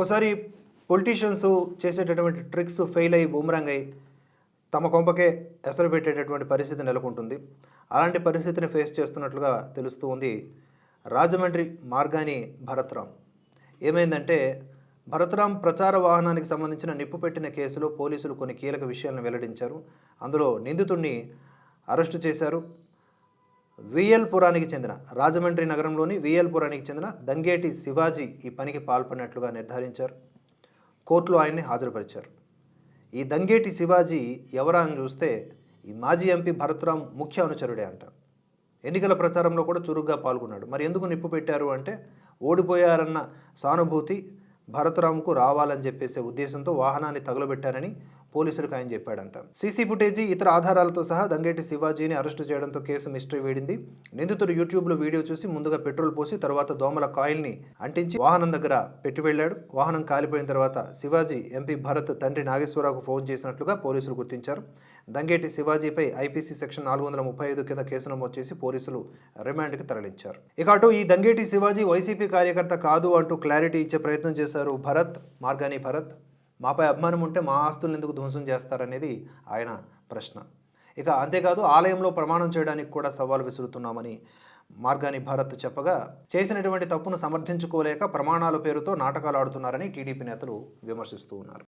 ఒక్కోసారి పొలిటీషియన్స్ చేసేటటువంటి tricks fail అయ్యి బూమరాంగ్ అయ్యి తమ కొంపకే ఎసరు పెట్టేటటువంటి పరిస్థితి నెలకొంటుంది. అలాంటి పరిస్థితిని ఫేస్ చేస్తున్నట్లుగా తెలుస్తూ ఉంది రాజమండ్రి మార్గాని భరత్రామ్. ఏమైందంటే భరత్రామ్ ప్రచార వాహనానికి సంబంధించిన నిప్పు పెట్టిన కేసులో పోలీసులు కొన్ని కీలక విషయాలను వెల్లడించారు. అందులో నిందితుడిని అరెస్టు చేశారు. విఎల్పురానికి చెందిన రాజమండ్రి నగరంలోని విఎల్పురానికి చెందిన దంగేటి శివాజీ ఈ పనికి పాల్పడినట్లుగా నిర్ధారించారు. కోర్టులో ఆయన్ని హాజరుపరిచారు. ఈ దంగేటి శివాజీ ఎవరా అని చూస్తే ఈ మాజీ ఎంపీ భరత్రామ్ ముఖ్య అనుచరుడే అంట. ఎన్నికల ప్రచారంలో కూడా చురుగ్గా పాల్గొన్నాడు. మరి ఎందుకు నిప్పు పెట్టారు అంటే ఓడిపోయారన్న సానుభూతి భరతరామ్కు రావాలని చెప్పేసే ఉద్దేశంతో వాహనాన్ని తగులబెట్టారని పోలీసులకు ఆయన చెప్పాడంట. సీసీ ఫుటేజీ ఇతర ఆధారాలతో సహా దంగేటి శివాజీని అరెస్టు చేయడంతో కేసు మిస్టరీ వేడింది. నిందితుడు యూట్యూబ్లో వీడియో చూసి ముందుగా పెట్రోల్ పోసి తర్వాత దోమల కాయిల్ని అంటించి వాహనం దగ్గర పెట్టి వెళ్ళాడు. వాహనం కాలిపోయిన తర్వాత శివాజీ ఎంపీ భరత్ తండ్రి నాగేశ్వరరావుకు ఫోన్ చేసినట్లుగా పోలీసులు గుర్తించారు. దంగేటి శివాజీపై ఐపీసీ సెక్షన్ నాలుగు వందల ముప్పై ఐదు కింద కేసు నమోదు చేసి పోలీసులు రిమాండ్కి తరలించారు. ఇక అటు ఈ దంగేటి శివాజీ వైసీపీ కార్యకర్త కాదు అంటూ క్లారిటీ ఇచ్చే ప్రయత్నం చేశారు భరత్ మార్గాని భరత్. మాపై అభిమానం ఉంటే మా ఆస్తులను ఎందుకు ధ్వంసం చేస్తారనేది ఆయన ప్రశ్న. ఇక అంతేకాదు ఆలయంలో ప్రమాణం చేయడానికి కూడా సవాల్ విసురుతున్నామని మార్గాని భారత్ చెప్పగా చేసినటువంటి తప్పును సమర్థించుకోలేక ప్రమాణాల పేరుతో నాటకాలు ఆడుతున్నారని టీడీపీ నేతలు విమర్శిస్తూ ఉన్నారు.